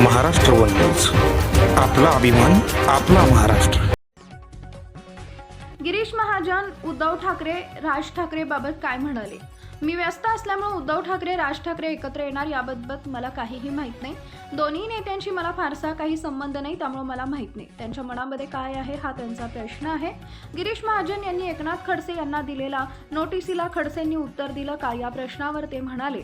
नवं न्यूज. आपला अभिमान आपला महाराष्ट्र. गिरीश महाजन उद्धव ठाकरे राज ठाकरे बाबत काय म्हणाले? मी व्यस्त असल्यामुळे उद्धव ठाकरे राज ठाकरे एकत्र येणार याबाबत मला काहीही माहीत नाही. दोन्ही नेत्यांशी मला फारसा काही संबंध नाही त्यामुळे मला माहीत नाही. त्यांच्या मनामध्ये काय आहे हा त्यांचा प्रश्न आहे. गिरीश महाजन यांनी एकनाथ खडसे यांना दिलेला नोटिसीला खडसेंनी उत्तर दिलं का या प्रश्नावर ते म्हणाले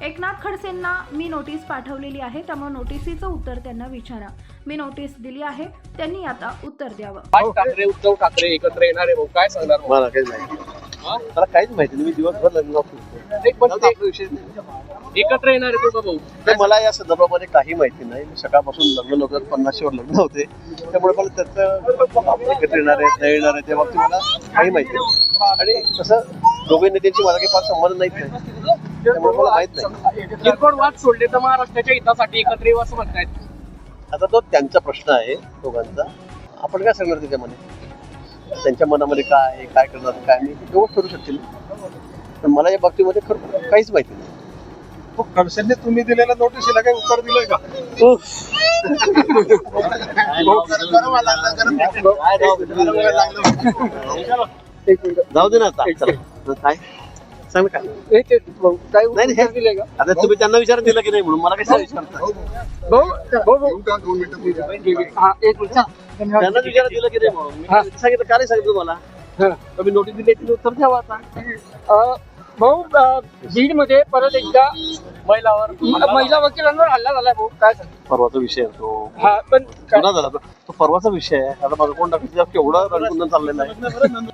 एकनाथ खडसेंना मी नोटीस पाठवलेली आहे त्यामुळे नोटिसीचं उत्तर त्यांना विचारा. मी नोटीस दिली आहे त्यांनी आता उत्तर द्यावं. ठाकरे उद्धव ठाकरे एकत्र येणार आहे भाऊ? काय सांगणार? मला काहीच माहिती हा? मला काहीच माहिती नाही. मी दिवसभर लग्न एकत्र येणार आहे भाऊ. मला या संदर्भामध्ये काही माहिती नाही. मी सकाळपासून लग्न नव्हतं पन्नासशेवर लग्न होते. त्यामुळे मला त्याचं एकत्र येणार आहे नाही येणार आहे त्या बाबतीत मला काही माहिती नाही. आणि तसं दोघे नेत्यांची मला काही फार संबंध नाहीत नाही त्यामुळे मला माहीत नाही. किरकोळ वाद सोडले तर महाराष्ट्राच्या हितासाठी एकत्र येऊ असं म्हणतायत. आता तो त्यांचा प्रश्न आहे दोघांचा. आपण काय सांगणार त्याच्यामध्ये? त्यांच्या मनामध्ये काय आहे काय करणार काय नाही ते दोघंच ठरू शकतील. पण मला या बाबतीमध्ये खरं काहीच माहिती नाही. खडसेंनी तुम्ही दिलेल्या नोटिसीला काही उत्तर दिलंय का? जाऊ दे ना आता. चला. काय? सांग ना. काय काय नाही, नाही, हे- दिले का? आता तुम्ही त्यांना विचार दिला की नाही म्हणून मला काय विचारता भाऊ भाऊ भाऊ हा एक मिनिट त्यांना विचार दिला की नाही म्हणून. मी सांगितलं का नाही सांगितलं तुम्हाला? मी नोटीस दिली तिने उत्तर द्यावं आता? अ, भाऊ बीडमध्ये परत एकदा महिलावर महिला वकिलांवर हल्ला झालाय भाऊ काय सांगू? परवाचा विषय आहे तो. हा पण झाला. तो परवाचा विषय आहे. आता माझा कोण टाकतो केवढा रणकुंदन चाललेला आहे.